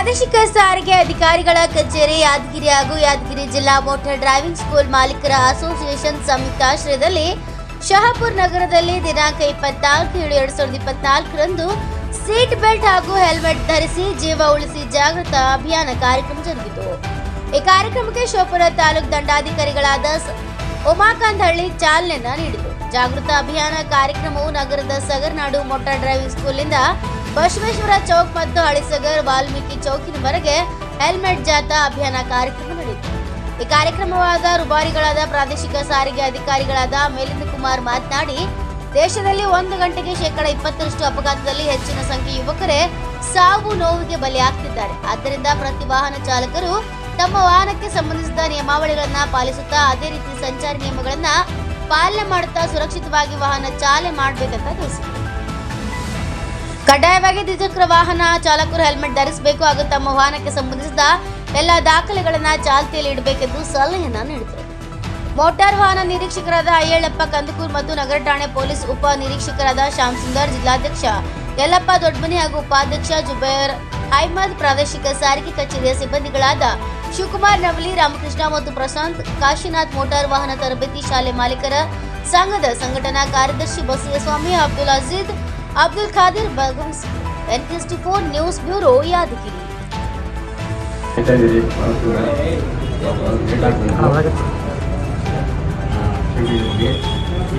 ಪ್ರಾದೇಶಿಕ ಸಾರಿಗೆ ಅಧಿಕಾರಿಗಳ ಕಚೇರಿ, ಯಾದಗಿರಿ ಹಾಗೂ ಯಾದಗಿರಿ ಜಿಲ್ಲಾ ಮೋಟಾರ್ ಡ್ರೈವಿಂಗ್ ಸ್ಕೂಲ್ ಮಾಲೀಕರ ಅಸೋಸಿಯೇಷನ್ ಸಂಯುಕ್ತಾಶ್ರಯದಲ್ಲಿ ಶಹಾಪುರ್ ನಗರದಲ್ಲಿ ದಿನಾಂಕ ಇಪ್ಪತ್ನಾಲ್ಕು ಏಳು ಎರಡ್ ಸಾವಿರದ ಇಪ್ಪತ್ನಾಲ್ಕರಂದು ಸೀಟ್ ಬೆಲ್ಟ್ ಹಾಗೂ ಹೆಲ್ಮೆಟ್ ಧರಿಸಿ ಜೀವ ಉಳಿಸಿ ಜಾಗೃತ ಅಭಿಯಾನ ಕಾರ್ಯಕ್ರಮ ಜರುಗಿತು. ಈ ಕಾರ್ಯಕ್ರಮಕ್ಕೆ ಶಿವಪುರ ತಾಲೂಕು ದಂಡಾಧಿಕಾರಿಗಳಾದ ಉಮಾಕಾಂತ್ ಹಳ್ಳಿ ಚಾಲನೆಯನ್ನ ನೀಡಿತು. ಜಾಗೃತ ಅಭಿಯಾನ ಕಾರ್ಯಕ್ರಮವು ನಗರದ ಸಗರ್ನಾಡು ಮೋಟಾರ್ ಡ್ರೈವಿಂಗ್ ಸ್ಕೂಲ್ನಿಂದ ಬಸವೇಶ್ವರ ಚೌಕ್ ಮತ್ತು ಹಳಿಸಗರ್ ವಾಲ್ಮೀಕಿ ಚೌಕಿನವರೆಗೆ ಹೆಲ್ಮೆಟ್ ಜಾಥಾ ಅಭಿಯಾನ ಕಾರ್ಯಕ್ರಮ ನಡೆಯಿತು. ಈ ಕಾರ್ಯಕ್ರಮವಾದ ರುಬಾರಿಗಳಾದ ಪ್ರಾದೇಶಿಕ ಸಾರಿಗೆ ಅಧಿಕಾರಿಗಳಾದ ಮೇಲಿಂದ ಕುಮಾರ್ ಮಾತನಾಡಿ, ದೇಶದಲ್ಲಿ ಒಂದು ಗಂಟೆಗೆ ಶೇಕಡ ಇಪ್ಪತ್ತರಷ್ಟು ಅಪಘಾತದಲ್ಲಿ ಹೆಚ್ಚಿನ ಸಂಖ್ಯೆ ಯುವಕರೇ ಸಾವು ನೋವಿಗೆ ಬಲಿಯಾಗ್ತಿದ್ದಾರೆ. ಆದ್ದರಿಂದ ಪ್ರತಿ ವಾಹನ ಚಾಲಕರು ತಮ್ಮ ವಾಹನಕ್ಕೆ ಸಂಬಂಧಿಸಿದ ನಿಯಮಾವಳಿಗಳನ್ನ ಪಾಲಿಸುತ್ತಾ ಅದೇ ರೀತಿ ಸಂಚಾರಿ ನಿಯಮಗಳನ್ನ ಪಾಲನೆ ಮಾಡುತ್ತಾ ಸುರಕ್ಷಿತವಾಗಿ ವಾಹನ ಚಾಲನೆ ಮಾಡಬೇಕಂತ ತಿಳಿಸಿದರು ಕಡ್ಡಾಯವಾಗಿ ದ್ವಿಚಕ್ರ ವಾಹನ ಚಾಲಕರು ಹೆಲ್ಮೆಟ್ ಧರಿಸಬೇಕು ಹಾಗೂ ತಮ್ಮ ವಾಹನಕ್ಕೆ ಸಂಬಂಧಿಸಿದ ಎಲ್ಲ ದಾಖಲೆಗಳನ್ನ ಚಾಲ್ತಿಯಲ್ಲಿ ಇಡಬೇಕೆಂದು ಸಲಹೆಯನ್ನ ನೀಡಿದರು. ಮೋಟಾರ್ ವಾಹನ ನಿರೀಕ್ಷಕರಾದ ಅಯ್ಯಳಪ್ಪ ಕಂದಕೂರ್ ಮತ್ತು ನಗರ ಠಾಣೆ ಪೊಲೀಸ್ ಉಪ ನಿರೀಕ್ಷಕರಾದ ಶ್ಯಾಮ್ ಸುಂದರ್ ಜಿಲ್ಲಾಧ್ಯಕ್ಷ ಯಲ್ಲಪ್ಪ ದೊಡ್ಡಮನಿ ಹಾಗೂ ಉಪಾಧ್ಯಕ್ಷ ಜುಬೇರ್ ಅಹ್ಮದ್ ಪ್ರಾದೇಶಿಕ ಸಾರಿಗೆ ಕಚೇರಿಯ ಸಿಬ್ಬಂದಿಗಳಾದ ಶಿವಕುಮಾರ್ ನವಲಿ, ರಾಮಕೃಷ್ಣ ಮತ್ತು ಪ್ರಶಾಂತ್ ಕಾಶಿನಾಥ್ ಮೋಟಾರ್ ವಾಹನ ತರಬೇತಿ ಶಾಲೆ ಮಾಲೀಕರ ಸಂಘದ ಸಂಘಟನಾ ಕಾರ್ಯದರ್ಶಿ ಬಸವಸ್ವಾಮಿ, ಅಬ್ದುಲ್ ಅಜೀದ್ ಅಬ್ದುಲ್ ಖಾದಿರ್ ಭಾಗವಹಿಸಿದ್ದರು NKST four news bureau Yadagiri ಆಯ್ತಾ ಇದೀರಿ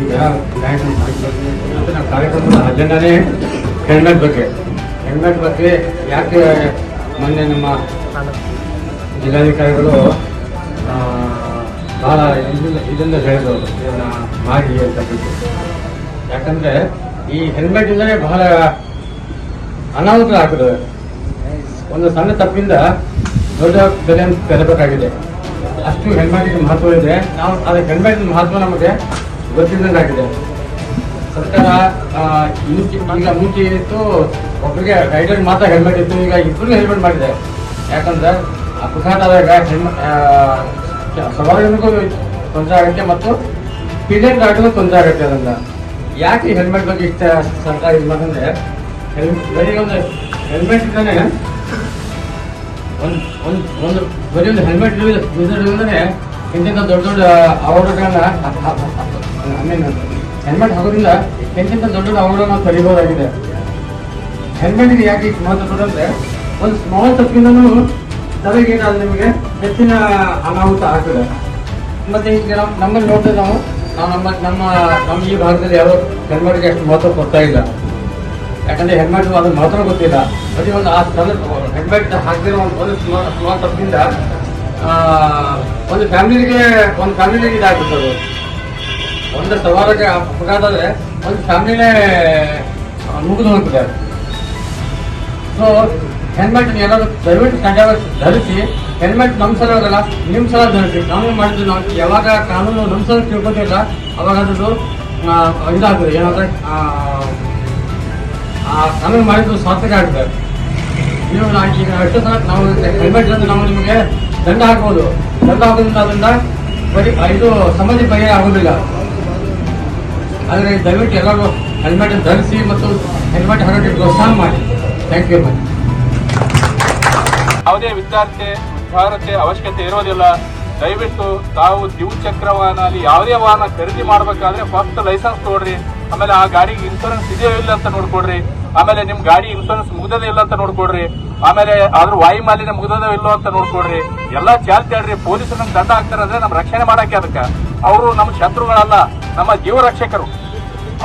ಈಗ ಮತ್ತೆ ನಮ್ಮ ಕಾರ್ಯಕ್ರಮದ ಅಜೆಂಡಾನೇ ಹೆಲ್ಮೆಟ್ ಬಗ್ಗೆ ಹೆಲ್ಮೆಟ್ ಬಗ್ಗೆ ಯಾಕೆ ಮೊನ್ನೆ ನಮ್ಮ ಜಿಲ್ಲಾಧಿಕಾರಿಗಳು ಆ, ಬಹಳ ಇದನ್ನ ಇದನ್ನ ಹೇಳಿದ್ರು ಇದನ್ನ ಮಾಡಿ ಅಂತ ಬಿಟ್ಟು. ಯಾಕಂದ್ರೆ ಈ ಹೆಲ್ಮೆಟ್ ಇಂದಲೇ ಬಹಳ ಅನಾಹುತ ಆಗ್ತದೆ ಒಂದು ಸಣ್ಣ ತಪ್ಪಿಂದ ದೊಡ್ಡ ಬೆಲೆ ತೆರಬೇಕಾಗಿದೆ ಅಷ್ಟು ಹೆಲ್ಮೆಟ್ ಮಹತ್ವ ಇದೆ. ನಾವು ಅದಕ್ಕೆ ಹೆಲ್ಮೆಟ್ ಮಹತ್ವ ನಮಗೆ ಗೊತ್ತಿದ್ದಂಗಾಗಿದೆ ಸರ್ಕಾರ ಈಗ ಮುಂಚೆ ಇತ್ತು ಒಬ್ಬರಿಗೆ ರೈಡರ್ ಮಾತ್ರ ಹೆಲ್ಮೆಟ್ ಇತ್ತು. ಈಗ ಇಬ್ಬರಿಗೂ ಹೆಲ್ಮೆಟ್ ಮಾಡಿದೆ. ಯಾಕಂದ್ರೆ ಅಪಘಾತ ಆದಾಗ ಹೆಲ್ಮೆಟ್ ಸವಾರಿಗೂ ತೊಂದರೆ ಆಗುತ್ತೆ ಮತ್ತು ಪೀಡಿಯನ್ ಆಗಲು ತೊಂದರೆ ಆಗುತ್ತೆ ಅದರಿಂದ. ಯಾಕೆ ಹೆಲ್ಮೆಟ್ ಬಗ್ಗೆ ಇಷ್ಟ ಸರ್ಕಾರ ಇದು ಮಾಡಂದ್ರೆ ಬರೀ ಒಂದು ಹೆಲ್ಮೆಟ್ ಇಂದಾನೆ ಒಂದು ಒಂದು ಒಂದು, ಬರೀ ಒಂದು ಹೆಲ್ಮೆಟ್ ಯೂಸರಿಂದನೇ ಇಂತಿಂತ ದೊಡ್ಡ ದೊಡ್ಡ ಅವಘಡಗಳನ್ನ ಹೆಲ್ಮೆಟ್ ಹಾಕೋದ್ರಿಂದ ಇಂತಿಂತ ದೊಡ್ಡ ದೊಡ್ಡ ಅವಘಡ ನಾವು ತಡಿಬಹುದಾಗಿದೆ ಹೆಲ್ಮೆಟ್ಗೆ ಯಾಕೆ ಮಹತ್ವ ಕೊಡಂದ್ರೆ ಒಂದು ಸ್ಮಾಲ್ ತಪ್ಪಿಂದನೂ ತಲೆಗೆ ಏನಾದ್ರು ನಿಮಗೆ ಹೆಚ್ಚಿನ ಅನಾಹುತ ಆಗ್ತದೆ. ಮತ್ತೆ ಈಗ ನಮ್ಮ ನಮ್ಮಲ್ಲಿ ನೋಡ್ತೇವೆ ನಾವು. ನಮ್ಮ ನಮ್ಮ ನಮ್ಮ ಈ ಭಾಗದಲ್ಲಿ ಯಾವ ಹೆಲ್ಮೆಟ್ಗೆ ಅಷ್ಟು ಮಹತ್ವ ಕೊಡ್ತಾ ಇಲ್ಲ. ಯಾಕಂದ್ರೆ ಹೆಲ್ಮೆಟ್ ಅದ್ರ ಮಹತ್ವ ಗೊತ್ತಿಲ್ಲ. ಬರೀ ಒಂದು ಆ ಸ್ಥಳ ಹೆಲ್ಮೆಟ್ ಹಾಕಿರೋ ಒಂದು ಒಂದು ಸ್ಮಾಲ್ ತಪ್ಪಿಂದ ಒಂದು ಫ್ಯಾಮಿಲಿಗೆ ಒಂದು ಫ್ಯಾಮಿಲಿಗೆ ಇದಾಗುತ್ತೆ ಅದು. ಒಂದು ಸವಾರಿಗೆ ಅಪಘಾತ ಒಂದು ಫ್ಯಾಮಿಲಿನೇ ಮುಗಿದು ಹೋಗ್ತದೆ ಸೊ ಹೆಲ್ಮೆಟ್ ಎಲ್ಲರೂ ದಯವಿಟ್ಟು ಕಡ್ಡಾಯ ಧರಿಸಿ ಹೆಲ್ಮೆಟ್ ನಮ್ಮ ಸಲ ಆಗಲ್ಲ ನಿಮ್ಮ ಸಲ ಧರಿಸಿ. ನಾವು ಮಾಡಿದ್ದು ನಾವು ಯಾವಾಗ ಕಾನೂನು ನಮ್ಮ ಸಲ ತಿಳ್ಕೊತಿಲ್ಲ ಅವಾಗ ಅದು ಇದಾಗ್ತದೆ. ಏನಾದ್ರೆ ಕಾನೂನು ಮಾಡಿದ್ದು ಸಾರ್ಥಕ ಆಗ್ತದೆ. ನೀವು ಈಗ ಎಷ್ಟು ಸಲ ನಾವು ಹೆಲ್ಮೆಟ್ ಇರೋದು ನಾವು ನಿಮಗೆ ದಂಡ ಹಾಕ್ಬೋದು. ದಂಡ ಹಾಕೋದ್ರಿಂದ ಅದರಿಂದ ಬರೀ ಇದು ಸಮಾಜ ಬಗ್ಗೆ ಆಗೋದಿಲ್ಲ. ಆದರೆ ದಯವಿಟ್ಟು ಎಲ್ಲರೂ ಹೆಲ್ಮೆಟ್ ಧರಿಸಿ ಮತ್ತು ಹೆಲ್ಮೆಟ್ ಹಾಕೋಕ್ಕೆ ಪ್ರೋತ್ಸಾಹ ಮಾಡಿ. ಥ್ಯಾಂಕ್ ಯು ಮಚ್ ಯಾವುದೇ ವಿದ್ಯಾರ್ಥಿ ವಿದ್ಯಾರ್ಥಿ ಅವಶ್ಯಕತೆ ಇರೋದಿಲ್ಲ. ದಯವಿಟ್ಟು ತಾವು ದ್ವಿಚಕ್ರ ವಾಹನ ಅಲ್ಲಿ ಯಾವುದೇ ವಾಹನ ಖರೀದಿ ಮಾಡ್ಬೇಕಾದ್ರೆ ಫಸ್ಟ್ ಲೈಸೆನ್ಸ್ ನೋಡ್ರಿ ಆಮೇಲೆ ಆ ಗಾಡಿಗೆ ಇನ್ಶೂರೆನ್ಸ್ ಇದೆಯೋ ಇಲ್ಲ ಅಂತ ನೋಡ್ಕೊಡ್ರಿ. ಆಮೇಲೆ ನಿಮ್ ಗಾಡಿ ಇನ್ಶೂರೆನ್ಸ್ ಮುಗ್ದದೇ ಇಲ್ಲ ಅಂತ ನೋಡ್ಕೊಡ್ರಿ. ಆಮೇಲೆ ಅದ್ರ ವಾಯು ಮಾಲಿನ್ಯ ಮುಗ್ದದ ಇಲ್ಲೋ ಅಂತ ನೋಡ್ಕೊಡ್ರಿ. ಎಲ್ಲಾ ಚಾಲ್ತಿ ಆಡ್ರಿ ಪೊಲೀಸರು ನಮ್ಗೆ ದಂಡ ಹಾಕ್ತಾರೆ ಅಂದ್ರೆ ನಮ್ ರಕ್ಷಣೆ ಮಾಡಕ್ಕೆ ಅದಕ್ಕೆ. ಅವರು ನಮ್ಮ ಶತ್ರುಗಳಲ್ಲ, ನಮ್ಮ ಜೀವ ರಕ್ಷಕರು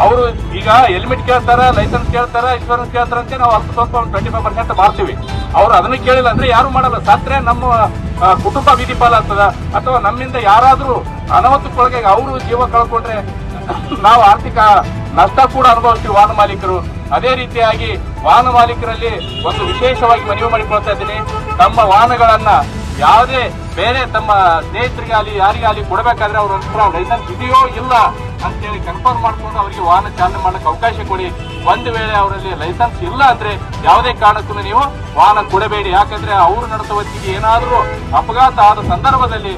ಅವರು ಈಗ ಹೆಲ್ಮೆಟ್ ಕೇಳ್ತಾರ ಲೈಸೆನ್ಸ್ ಕೇಳ್ತಾರ ಇನ್ಶೂರೆನ್ಸ್ ಕೇಳ್ತಾರ ಅಂತ ನಾವು ಅಲ್ಪ ಸ್ವಲ್ಪ ಒಂದು ಟ್ವೆಂಟಿ ಫೈವ್ ಪರ್ಸೆಂಟ್ ಮಾಡ್ತೀವಿ. ಅವ್ರು ಅದನ್ನ ಕೇಳಿಲ್ಲ ಅಂದ್ರೆ ಯಾರು ಮಾಡಲ್ಲ. ಸತ್ರೆ ನಮ್ಮ ಕುಟುಂಬ ವಿಧಿಪಾಲ ಪಾಲಾಗ್ತದ? ಅಥವಾ ನಮ್ಮಿಂದ ಯಾರಾದ್ರೂ ಅನಾಹುತಕ್ಕೊಳಗೆ ಅವರು ಜೀವ ಕಳ್ಕೊಂಡ್ರೆ ನಾವು ಆರ್ಥಿಕ ನಷ್ಟ ಕೂಡ ಅನುಭವಿಸ್ತೀವಿ ವಾಹನ ಮಾಲೀಕರು. ಅದೇ ರೀತಿಯಾಗಿ ವಾಹನ ಮಾಲೀಕರಲ್ಲಿ ಒಂದು ವಿಶೇಷವಾಗಿ ಮನವಿ ಮಾಡಿಕೊಳ್ತಾ ಇದ್ದೀನಿ. ತಮ್ಮ ವಾಹನಗಳನ್ನ ಯಾವುದೇ ಬೇರೆ ತಮ್ಮ ಸ್ನೇಹಿತರಿಗಾಗಲಿ, ಯಾರಿಗಾಗಲಿ ಕೊಡಬೇಕಾದ್ರೆ ಅವ್ರ ಲೈಸೆನ್ಸ್ ಇದೆಯೋ ಇಲ್ಲ ಅಂತೇಳಿ ಕನ್ಫರ್ಮ್ ಮಾಡಿಕೊಂಡು ಅವರಿಗೆ ವಾಹನ ಚಾಲನೆ ಮಾಡಕ್ಕೆ ಅವಕಾಶ ಕೊಡಿ. ಒಂದು ವೇಳೆ ಅವರಲ್ಲಿ ಲೈಸೆನ್ಸ್ ಇಲ್ಲ ಅಂದ್ರೆ ಯಾವುದೇ ಕಾರಣಕ್ಕೂ ನೀವು ವಾಹನ ಕೊಡಬೇಡಿ. ಯಾಕಂದ್ರೆ ಅವರು ನಡೆಸುವ ಹೊತ್ತಿಗೆ ಏನಾದರೂ ಅಪಘಾತ ಆದ ಸಂದರ್ಭದಲ್ಲಿ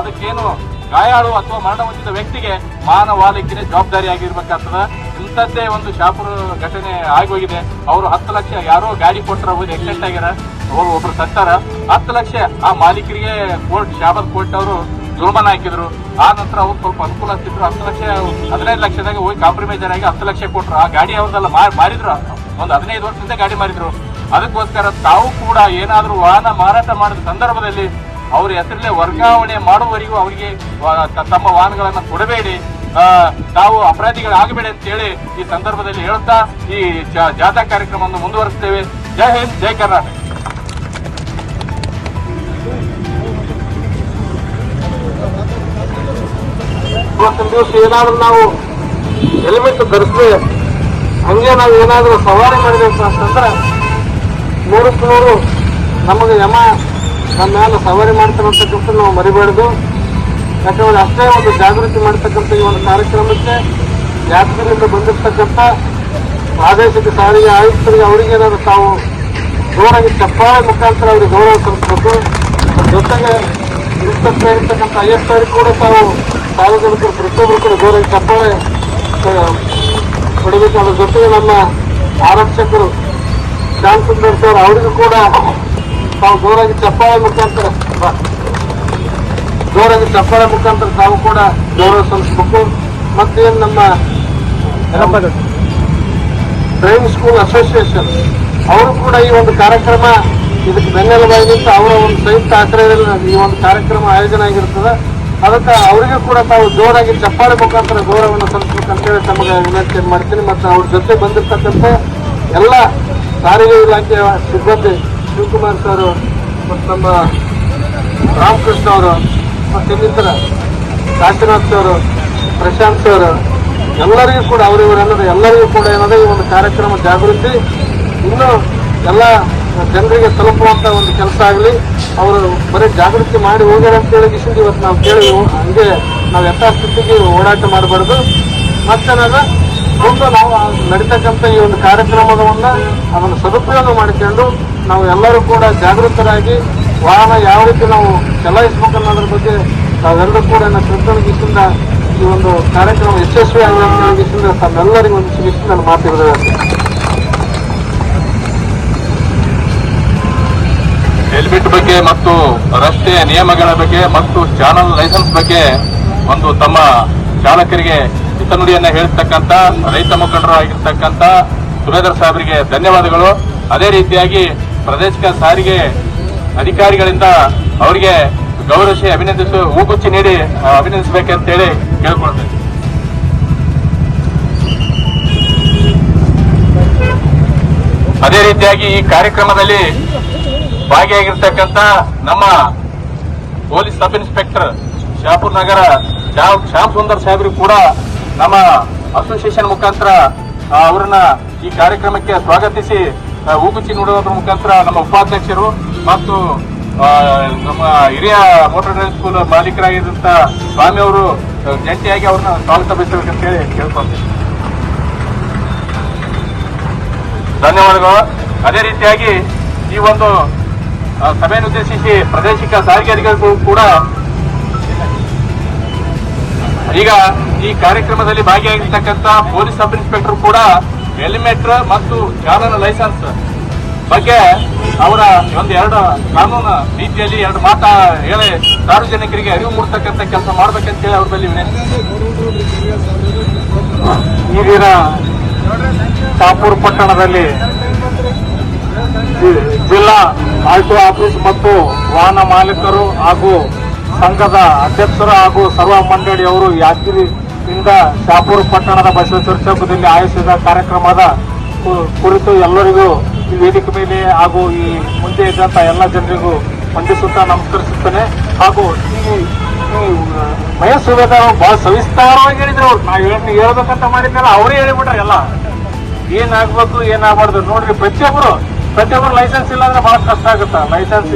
ಅದಕ್ಕೇನು ಗಾಯಾಳು ಅಥವಾ ಮರಣ ಹೊಂದಿದ ವ್ಯಕ್ತಿಗೆ ಮಾನವಾಲಿಕೆನೇ ಜವಾಬ್ದಾರಿ ಆಗಿರ್ಬೇಕಾಗ್ತದೆ. ಇಂಥದ್ದೇ ಒಂದು ಶಾಪುರ ಘಟನೆ ಆಗೋಗಿದೆ. ಅವರು ಹತ್ತು ಲಕ್ಷ ಯಾರೋ ಗಾಡಿ ಕೊಟ್ಟರ ಹೋಗಿ ಆಕ್ಸಿಡೆಂಟ್ ಆಗ್ಯಾರ ಒಬ್ಬರು ಸತ್ತಾರ. ಹತ್ತು ಲಕ್ಷ ಆ ಮಾಲೀಕರಿಗೆ ಕೋರ್ಟ್, ಶಾಬಾದ್ ಕೋರ್ಟ್ ಅವರು ಜುರ್ಮಾನ ಹಾಕಿದ್ರು. ಆ ನಂತರ ಅವ್ರು ಸ್ವಲ್ಪ ಅನುಕೂಲ ಆಗ್ತಿದ್ರು. ಹತ್ತು ಲಕ್ಷ, ಹದಿನೈದು ಲಕ್ಷದಾಗ ಹೋಗಿ ಕಾಂಪ್ರಮೈಸ್ ಆಗಿ ಹತ್ತು ಲಕ್ಷ ಕೊಟ್ರು. ಆ ಗಾಡಿ ಅವ್ರದೆಲ್ಲ ಮಾರಿದ್ರು. ಒಂದು ಹದಿನೈದು ವರ್ಷದಿಂದ ಗಾಡಿ ಮಾರಿದ್ರು. ಅದಕ್ಕೋಸ್ಕರ ತಾವು ಕೂಡ ಏನಾದರೂ ವಾಹನ ಮಾರಾಟ ಮಾಡಿದ ಸಂದರ್ಭದಲ್ಲಿ ಅವ್ರ ಹೆಸರಲ್ಲೇ ವರ್ಗಾವಣೆ ಮಾಡುವವರೆಗೂ ಅವರಿಗೆ ತಮ್ಮ ವಾಹನಗಳನ್ನು ಕೊಡಬೇಡಿ. ತಾವು ಅಪರಾಧಿಗಳಾಗಬೇಡಿ ಅಂತ ಹೇಳಿ ಈ ಸಂದರ್ಭದಲ್ಲಿ ಹೇಳುತ್ತಾ ಈ ಜಾಥಾ ಕಾರ್ಯಕ್ರಮವನ್ನು ಮುಂದುವರಿಸ್ತೇವೆ. ಜೈ ಹಿಂದ್, ಜೈ ಕರ್ನಾಟಕ. ಇವತ್ತಿನ ದಿವಸ ಏನಾದ್ರೂ ನಾವು ಹೆಲ್ಮೆಟ್ ಧರಿಸದೆ ಹಂಗೆ ನಾವು ಏನಾದರೂ ಸವಾರಿ ಮಾಡಬೇಕು ಅಂತಂದ್ರೆ ನೂರಕ್ಕೆ ನೂರು ನಮಗೆ ಯಮ ನಮ್ಮ ಮೇಲೆ ಸವಾರಿ ಮಾಡ್ತಾರಂತಕ್ಕಂಥ ನಾವು ಮರಿಬಾರ್ದು. ಯಾಕಂದ್ರೆ ಅಷ್ಟೇ ಒಂದು ಜಾಗೃತಿ ಮಾಡ್ತಕ್ಕಂಥ ಈ ಒಂದು ಕಾರ್ಯಕ್ರಮಕ್ಕೆ ಯಾತ್ರಿಗಳಿಂದ ಬಂದಿರ್ತಕ್ಕಂಥ ಪ್ರಾದೇಶಿಕ ಸಾರಿಗೆ ಆಯುಕ್ತರಿಗೆ ಅವರಿಗೆ ಏನಾದರೂ ತಾವು ಜೋರಾಗಿ ಚಪ್ಪಾಳ ಮುಖಾಂತರ ಅವರಿಗೆ ಗೌರವ ಸಲ್ಲಿಸಬೇಕು. ಜೊತೆಗೆ ಇರ್ತಕ್ಕಂಥ ಐ ಎಸ್ ಕೂಡ ತಾವು ಸಾರ್ವಜನಿಕರು ಪ್ರತಿಯೊಬ್ಬರು ಗೌರವ ಚಪ್ಪಾಳೆ ಆ, ಕೊಡಬೇಕು ಅದ್ರ ಜೊತೆಗೆ ನಮ್ಮ ಆರಕ್ಷಕರು ಶ್ಯಾಮ್ ಸುಂದರ್ ಸರ್ ಅವರಿಗೂ ಕೂಡ ತಾವು ಜೋರಾಗಿ ಚಪ್ಪಾಳೆ ಮುಖಾಂತರ. ಜೋರಾಗಿ ಚಪ್ಪಾಳೆ ಮುಖಾಂತರ ತಾವು ಕೂಡ ಗೌರವ ಸಲ್ಲಿಸಬೇಕು ಮತ್ತೇನು ನಮ್ಮ ಡ್ರೈವಿಂಗ್ ಸ್ಕೂಲ್ ಅಸೋಸಿಯೇಷನ್ ಅವರು ಕೂಡ ಈ ಒಂದು ಕಾರ್ಯಕ್ರಮ ಇದಕ್ಕೆ ಬೆನ್ನೆಲುಬಾಗಿ ಅವರ ಒಂದು ಸಂಯುಕ್ತ ಆಶ್ರಯದಲ್ಲಿ ಈ ಒಂದು ಕಾರ್ಯಕ್ರಮ ಆಯೋಜನೆ ಆಗಿರ್ತದೆ ಅದಕ್ಕೆ ಅವರಿಗೂ ಕೂಡ ತಾವು ಜೋರಾಗಿ ಚಪ್ಪಾಳೆ ಮುಖಾಂತರ ಗೌರವವನ್ನು ಸಲ್ಲಿಸಬೇಕಂತೇಳಿ ತಮಗೆ ವಿನಂತಿ ಮಾಡ್ತೀನಿ. ಮತ್ತು ಅವ್ರ ಜೊತೆ ಬಂದಿರ್ತಕ್ಕಂಥ ಎಲ್ಲ ಸಾರಿಗೆ ಇಲಾಖೆಯ ಸಿಬ್ಬಂದಿ ಶಿವಕುಮಾರ್ ಸರ್ ಮತ್ತು ನಮ್ಮ ರಾಮಕೃಷ್ಣ ಅವರು ಮತ್ತು ಇನ್ನಿತರ ಕಾಶಿನಾಥ್ ಅವರು ಪ್ರಶಾಂತ್ ಸರ್, ಎಲ್ಲರಿಗೂ ಕೂಡ ಅವರಿವರೆಲ್ಲರೂ ಎಲ್ಲರಿಗೂ ಕೂಡ ಏನಂದರೆ ಈ ಒಂದು ಕಾರ್ಯಕ್ರಮ ಜಾಗೃತಿ. ಇನ್ನೂ ಎಲ್ಲ ಜನರಿಗೆ ತಲುಪುವಂಥ ಒಂದು ಕೆಲಸ ಆಗಲಿ. ಅವರು ಬರೀ ಜಾಗೃತಿ ಮಾಡಿ ಹೋಗ್ಯಾರ ಅಂತ ಹೇಳಿ ಇವತ್ತು ನಾವು ಕೇಳಿವು ಹಂಗೆ ನಾವು ಯಥಾಸ್ಥಿತಿಗೆ ಓಡಾಟ ಮಾಡಬಾರ್ದು. ಮತ್ತೇನಾದ ಮುಂದೆ ನಾವು ನಡೀತಕ್ಕಂಥ ಈ ಒಂದು ಕಾರ್ಯಕ್ರಮವನ್ನ ಅದನ್ನು ಸದುಪಯೋಗ ಮಾಡಿಕೊಂಡು ನಾವು ಎಲ್ಲರೂ ಕೂಡ ಜಾಗೃತರಾಗಿ ವಾಹನ ಯಾವ ರೀತಿ ನಾವು ಚಲಾಯಿಸ್ಬೇಕು ಅನ್ನೋದ್ರ ಬಗ್ಗೆ ನಾವೆಲ್ಲರೂ ಕೂಡ ಕೃತಜ್ಞತೆಯಿಂದ ಈ ಒಂದು ಕಾರ್ಯಕ್ರಮ ಯಶಸ್ವಿ ಹೇಳಿ ತಮ್ಮೆಲ್ಲರಿಗೂ ಒಂದು ನಾನು ಮಾತಿರೋದು ಹೆಲ್ಮೆಟ್ ಬಗ್ಗೆ ಮತ್ತು ರಸ್ತೆ ನಿಯಮಗಳ ಬಗ್ಗೆ ಮತ್ತು ಚಾನಲ್ ಲೈಸೆನ್ಸ್ ಬಗ್ಗೆ ಒಂದು ತಮ್ಮ ಚಾಲಕರಿಗೆ ಹಿತನುಡಿಯನ್ನ ಹೇಳ್ತಕ್ಕಂಥ ರೈತ ಮುಖಂಡರು ಆಗಿರ್ತಕ್ಕಂಥ ಸುಬೇದರ್ ಸಾಹೇಬರಿಗೆ ಧನ್ಯವಾದಗಳು. ಅದೇ ರೀತಿಯಾಗಿ ಪ್ರಾದೇಶಿಕ ಸಾರಿಗೆ ಅಧಿಕಾರಿಗಳಿಂದ ಅವರಿಗೆ ಗೌರವಿಸಿ ಅಭಿನಂದಿಸಿ, ಹೂಗುಚ್ಚಿ ನೀಡಿ ಅಭಿನಂದಿಸಬೇಕಂತೇಳಿ ಕೇಳ್ಕೊಳ್ತೇನೆ ಅದೇ ರೀತಿಯಾಗಿ ಈ ಕಾರ್ಯಕ್ರಮದಲ್ಲಿ ಭಾಗಿಯಾಗಿರ್ತಕ್ಕಂಥ ನಮ್ಮ ಪೊಲೀಸ್ ಸಬ್ ಇನ್ಸ್ಪೆಕ್ಟರ್ ಶಾಪುರ್ ನಗರ ಶ್ಯಾಮ್ ಸುಂದರ್ ಸಾಹೇಬರು ಕೂಡ ನಮ್ಮ ಅಸೋಸಿಯೇಷನ್ ಮುಖಾಂತರ ಅವರನ್ನ ಈ ಕಾರ್ಯಕ್ರಮಕ್ಕೆ ಸ್ವಾಗತಿಸಿ ಹೂಗುಚ್ಚಿ ನೀಡುವುದರ ಮುಖಾಂತರ ನಮ್ಮ ಉಪಾಧ್ಯಕ್ಷರು ಮತ್ತು ನಮ್ಮ ಹಿರಿಯ ಮೋಟರ್ ಡ್ರೈವಿಂಗ್ ಸ್ಕೂಲ್ ಮಾಲೀಕರಾಗಿದ್ದಂತ ಸ್ವಾಮಿ ಅವರು ಜಂಟಿಯಾಗಿ ಅವ್ರನ್ನ ಸ್ವಾಗತ ಬಯಸಬೇಕಂತ ಹೇಳಿ ಕೇಳ್ಕೊಳ್ತೀನಿ ಧನ್ಯವಾದಗಳು. ಅದೇ ರೀತಿಯಾಗಿ ಈ ಒಂದು ಆ, ಸಭೆಯನ್ನು ಉದ್ದೇಶಿಸಿ ಪ್ರಾದೇಶಿಕ ಸಾರಿಗೆ ಅಧಿಕಾರಿಗಳು ಕೂಡ ಈಗ ಈ ಕಾರ್ಯಕ್ರಮದಲ್ಲಿ ಭಾಗಿಯಾಗಿರ್ತಕ್ಕಂಥ ಪೊಲೀಸ್ ಸಬ್ ಇನ್ಸ್ಪೆಕ್ಟರ್ ಕೂಡ ಹೆಲ್ಮೆಟ್ ಮತ್ತು ಚಾಲನ ಲೈಸೆನ್ಸ್ ಬಗ್ಗೆ ಅವರ ಒಂದು ಎರಡು ಕಾನೂನು ರೀತಿಯಲ್ಲಿ ಎರಡು ಮಾತ ಹೇಳಿ ಸಾರ್ವಜನಿಕರಿಗೆ ಅರಿವು ಮೂಡ್ತಕ್ಕಂಥ ಕೆಲಸ ಮಾಡ್ಬೇಕಂತ ಹೇಳಿ ಅವ್ರ ವಿನಂತಿ. ಈ ಪಟ್ಟಣದಲ್ಲಿ ಜಿಲ್ಲಾ ಆರ್ಟಿ ಆಫೀಸ್ ಮತ್ತು ವಾಹನ ಮಾಲೀಕರು ಹಾಗೂ ಸಂಘದ ಅಧ್ಯಕ್ಷರು ಹಾಗೂ ಸರ್ವ ಮಂಡಳಿಯವರು ಯಾದಗಿರಿಯಿಂದ ಶಾಪೂರ್ ಪಟ್ಟಣದ ಬಸವೇಶ್ವರ ಚೌಕದಲ್ಲಿ ಆಯೋಜಿಸಿದ ಕಾರ್ಯಕ್ರಮದ ಕುರಿತು ಎಲ್ಲರಿಗೂ ಈ ವೇದಿಕೆ ಮೇಲೆ ಹಾಗೂ ಈ ಮುಂದೆ ಇದ್ದಂಥ ಎಲ್ಲ ಜನರಿಗೂ ವಂದಿಸುತ್ತಾ ನಮಸ್ಕರಿಸುತ್ತೇನೆ. ಹಾಗೂ ಈ ಈ ಮಹೇಶ್ ಸುಬೇದ ಬಹಳ ಸವಿಸ್ತಾರವಾಗಿ ಹೇಳಿದ್ರು ಅವ್ರು. ನಾವು ಹೇಳಿ ಹೇಳ್ಬೇಕಂತ ಮಾಡಿದ್ನಲ್ಲ ಅವರೇ ಹೇಳಿಬಿಟ್ರೆ ಎಲ್ಲ. ಏನಾಗ್ಬೇಕು, ಏನಾಗಬಾರ್ದು ನೋಡ್ರಿ ಪ್ರತಿಯೊಬ್ಬರು ಪ್ರತಿಯೊಬ್ಬರು ಲೈಸೆನ್ಸ್ ಇಲ್ಲ ಅಂದ್ರೆ ಬಹಳ ಕಷ್ಟ ಆಗುತ್ತೆ. ಲೈಸೆನ್ಸ್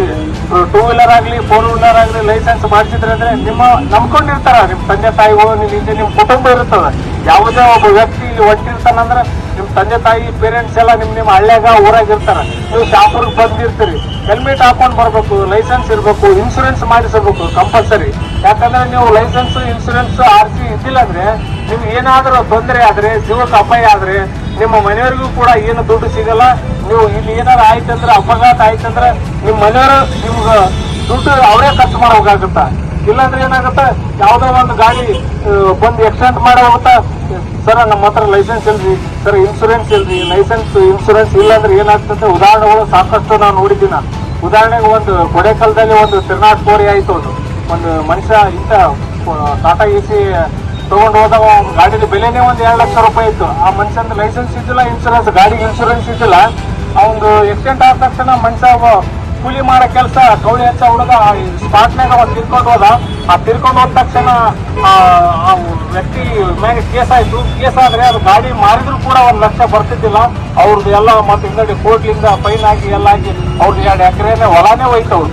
ಟೂ ವೀಲರ್ ಆಗಲಿ ಫೋರ್ ವೀಲರ್ ಆಗಲಿ ಲೈಸೆನ್ಸ್ ಮಾಡಿಸಿದ್ರೆ ಅಂದ್ರೆ ನಿಮ್ಮ ನಂಬ್ಕೊಂಡಿರ್ತಾರ ನಿಮ್ಮ ತಂದೆ ತಾಯಿಗಳು ನಿಮ್ಮ ಹಿಂದೆ ನಿಮ್ಮ ಕುಟುಂಬ ಇರ್ತದೆ ಯಾವುದೇ ಒಬ್ಬ ವ್ಯಕ್ತಿ ಇಲ್ಲಿ ಹೊಟ್ಟಿರ್ತಾನಂದ್ರೆ ನಿಮ್ಮ ತಂದೆ ತಾಯಿ ಪೇರೆಂಟ್ಸ್ ಎಲ್ಲ ನಿಮ್ಮ ನಿಮ್ಮ ಹಳ್ಳ್ಯಾಗ, ಊರಾಗ ಇರ್ತಾರೆ. ನೀವು ಶಾಪುರ್ಗೆ ಬಂದಿರ್ತೀರಿ. ಹೆಲ್ಮೆಟ್ ಹಾಕೊಂಡು ಬರಬೇಕು ಲೈಸೆನ್ಸ್ ಇರಬೇಕು ಇನ್ಶೂರೆನ್ಸ್ ಮಾಡಿಸಬೇಕು ಕಂಪಲ್ಸರಿ ಯಾಕಂದ್ರೆ ನೀವು ಲೈಸೆನ್ಸ್ ಇನ್ಶೂರೆನ್ಸ್ ಆರ್ ಸಿ ಇದ್ದಿಲ್ಲ ಅಂದ್ರೆ ನಿಮ್ಗೆ ಏನಾದರೂ ತೊಂದರೆ ಆದ್ರೆ, ಜೀವಕ್ಕೆ ಅಪಾಯ ಆದ್ರೆ ನಿಮ್ಮ ಮನೆಯವರಿಗೂ ಕೂಡ ಏನು ದುಡ್ಡು ಸಿಗಲ್ಲ. ನೀವು ಇಲ್ಲಿ ಏನಾರು ಆಯ್ತಂದ್ರೆ ಅಪಘಾತ ಆಯ್ತಂದ್ರೆ ನಿಮ್ಮ ಮನೆಯವರು ನಿಮ್ಗೆ ದುಡ್ಡು ಅವರೇ ಖರ್ಚು ಮಾಡೋಕಾಗುತ್ತ ಇಲ್ಲಾಂದ್ರೆ ಏನಾಗುತ್ತೆ? ಯಾವ್ದೋ ಒಂದು ಗಾಡಿ ಬಂದು ಎಕ್ಸಿಡೆಂಟ್ ಮಾಡಿ ಹೋಗುತ್ತಾ ಸರ್, ನಮ್ಮ ಹತ್ರ ಲೈಸೆನ್ಸ್ ಇಲ್ರಿ. ಸರ್ ಇನ್ಶೂರೆನ್ಸ್ ಇಲ್ರಿ. ಲೈಸೆನ್ಸ್ ಇನ್ಶೂರೆನ್ಸ್ ಇಲ್ಲಾಂದ್ರೆ ಏನಾಗ್ತದೆ? ಉದಾಹರಣೆಗಳು ಸಾಕಷ್ಟು ನಾವು ನೋಡಿದ್ದೀನಿ. ಉದಾಹರಣೆಗೆ ಒಂದು ಕೊಡೆಕಲ್ದಲ್ಲಿ ಒಂದು ತಿರುನಾಟ್ಕೋರಿ ಆಯ್ತು ಒಂದು ಒಂದು ಮನುಷ್ಯ ಇಂಥ ಟಾಟಾ ಎ ತಗೊಂಡು ಹೋದಾಗ ಗಾಡಿ ಬೆಲೆನೇ ಒಂದು ಎರಡು ಲಕ್ಷ ರೂಪಾಯಿ ಇತ್ತು. ಆ ಮನುಷ್ಯನ ಲೈಸೆನ್ಸ್ ಇದ್ದಿಲ್ಲ ಇನ್ಶೂರೆನ್ಸ್ ಗಾಡಿ ಇನ್ಶೂರೆನ್ಸ್ ಇದ್ದಿಲ್ಲ. ಅವ್ನು ಎಕ್ಸಿಡೆಂಟ್ ಆದ ತಕ್ಷಣ ಮನುಷ್ಯ ಕೂಲಿ ಮಾಡೋ ಕೆಲಸ ಕೌಳಿ ಹಚ್ಚ ಹುಡುಗ ಸ್ಪಾಟ್ನಾಗ ಅವ ತಿರ್ಕೊಂಡು ಹೋದ. ಆ ತಿರ್ಕೊಂಡು ಹೋದ ತಕ್ಷಣ ಆ ವ್ಯಕ್ತಿ ಮ್ಯಾಗ ಕೇಸ್ ಆಯ್ತು. ಕೇಸ್ ಆದ್ರೆ ಅದು ಗಾಡಿ ಮಾರಿದ್ರು ಕೂಡ ಒಂದು ಲಕ್ಷ ಬರ್ತಿದ್ದಿಲ್ಲ. ಅವ್ರದ್ದು ಎಲ್ಲ ಮತ್ತೆ ಹಿಂದಡಿ ಕೋರ್ಟ್ಲಿಂದ ಫೈನ್ ಆಗಿ ಎಲ್ಲ ಆಗಿ ಅವ್ರದ್ದು ಎರಡು ಎಕರೆನೇ ಹೊಲಾನೇ ಹೋಯ್ತು ಅವ್ರು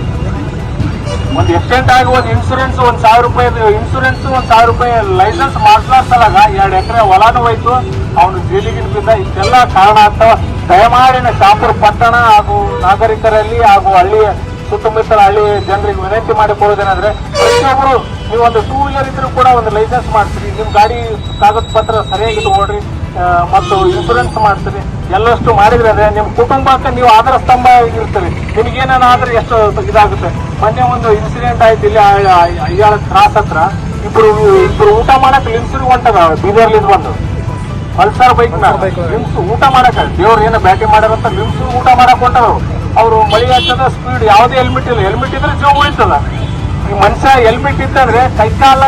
ಒಂದು ಎಕ್ಸಿಡೆಂಟ್ ಆಗಿ ಒಂದು ಇನ್ಶೂರೆನ್ಸ್ ಒಂದ್ ಸಾವಿರ ರೂಪಾಯಿ ಇನ್ಶೂರೆನ್ಸ್ ಒಂದ್ ಸಾವಿರ ರೂಪಾಯಿ ಲೈಸೆನ್ಸ್ ಮಾಡಿಸ್ಲಾರ್ಸಲಾಗ ಎರಡು ಎಕರೆ ಹೊಲಾನು ಹೋಯ್ತು. ಅವನು ಜೈಲಿಗಿನ ಬಿದ್ದ. ಇಷ್ಟೆಲ್ಲ ಕಾರಣ ಅಂತ ದಯಮಾಡಿನ ಶಾಪುರ ಪಟ್ಟಣ ಹಾಗೂ ನಾಗರಿಕರಲ್ಲಿ ಹಾಗೂ ಹಳ್ಳಿಯ ಸುತ್ತಮುತ್ತಲ ಹಳ್ಳಿ ಜನರಿಗೆ ವಿನಂತಿ ಮಾಡಿಕೊಳ್ಳೋದೇನಂದ್ರೆ ಪ್ರತಿಯೊಬ್ಬರು ನೀವು ಒಂದು ಟೂ ವೀಲರ್ ಇದ್ರೂ ಕೂಡ ಒಂದು ಲೈಸೆನ್ಸ್ ಮಾಡ್ತೀರಿ. ನಿಮ್ಮ ಗಾಡಿ ಕಾಗದ ಪತ್ರ ಸರಿಯಾಗಿ ಆ, ಮತ್ತು ಇನ್ಶೂರೆನ್ಸ್ ಮಾಡ್ತೀರಿ ಎಲ್ಲಷ್ಟು ಮಾಡಿದ್ರೆ ಅಂದ್ರೆ ನಿಮ್ಮ ಕುಟುಂಬಕ್ಕೆ ನೀವು ಆಧಾರ ಸ್ತಂಭ ಇರ್ತೀರಿ ಆದ್ರೆ ಎಷ್ಟು ಇದಾಗುತ್ತೆ. ಮೊನ್ನೆ ಒಂದು ಇನ್ಸಿಡೆಂಟ್ ಆಯ್ತು ಇಲ್ಲಿ ಅಯ್ಯಾಳ ಕ್ರಾಸ್ ಹತ್ರ. ಇಬ್ರು ಇಬ್ರು ಊಟ ಮಾಡಕ್ಕೆ ಲಿಮ್ಸಿಗೆ ಹೊಂಟದ ಬೀದರ್ಲಿಂದ ಬಂದು. ಪಲ್ಸರ್ ಬೈಕ್ ಲಿಮ್ಸ್ ಊಟ ಮಾಡಕ್ಕೆ. ದೇವ್ರು ಏನೋ ಬ್ಯಾಟಿ ಮಾಡ್ಯಾರಂತ ಲಿಮ್ಸ್ ಊಟ ಮಾಡಕ್ ಹೊಂಟದ ಅವರು. ಮಳೆ ಹಚ್ಚದ ಸ್ಪೀಡ್ ಯಾವುದೇ ಹೆಲ್ಮೆಟ್ ಇಲ್ಲ. ಹೆಲ್ಮೆಟ್ ಇದ್ರೆ ಜೀವ ಉಳಿತದ. ಈ ಮನುಷ್ಯ ಹೆಲ್ಮೆಟ್ ಇತ್ತಂದ್ರೆ ಕೈಕಾಲ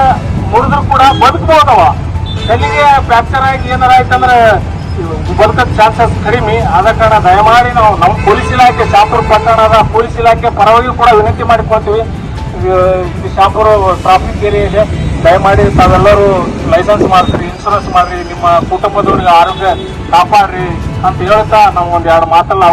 ಮುರಿದ್ರು ಕೂಡ ಬದುಕ್ಬೋದವ. ತಲೆಗೆ ಫ್ರಾಕ್ಚರ್ ಆಗಿ ಏನಾರ ಆಯ್ತಂದ್ರೆ ಬದುಕಕ್ ಚಾನ್ಸಸ್ ಕಡಿಮೆ. ಆದ ಕಾರಣ ದಯಮಾಡಿ ನಾವು ನಮ್ಮ ಪೊಲೀಸ್ ಇಲಾಖೆ, ಶಾಪುರ ಪಟ್ಟಣದ ಪೊಲೀಸ್ ಇಲಾಖೆ ಪರವಾಗಿ ಕೂಡ ವಿನಂತಿ ಮಾಡಿಕೊಳ್ತೀವಿ. ಇದು ಶಾಪುರ ಟ್ರಾಫಿಕ್ ಏರಿಯಾ ಇದೆ. ದಯಮಾಡಿ ತಾವೆಲ್ಲರೂ ಲೈಸೆನ್ಸ್ ಮಾಡ್ತೀರಿ ಇನ್ಶೂರೆನ್ಸ್ ಮಾಡ್ರಿ, ನಿಮ್ಮ ಕುಟುಂಬದವ್ರಿಗೆ ಆರೋಗ್ಯ ಕಾಪಾಡ್ರಿ ಅಂತ ಹೇಳ್ತಾ ನಾವು ಒಂದು ಎರಡು ಮಾತಲ್ಲ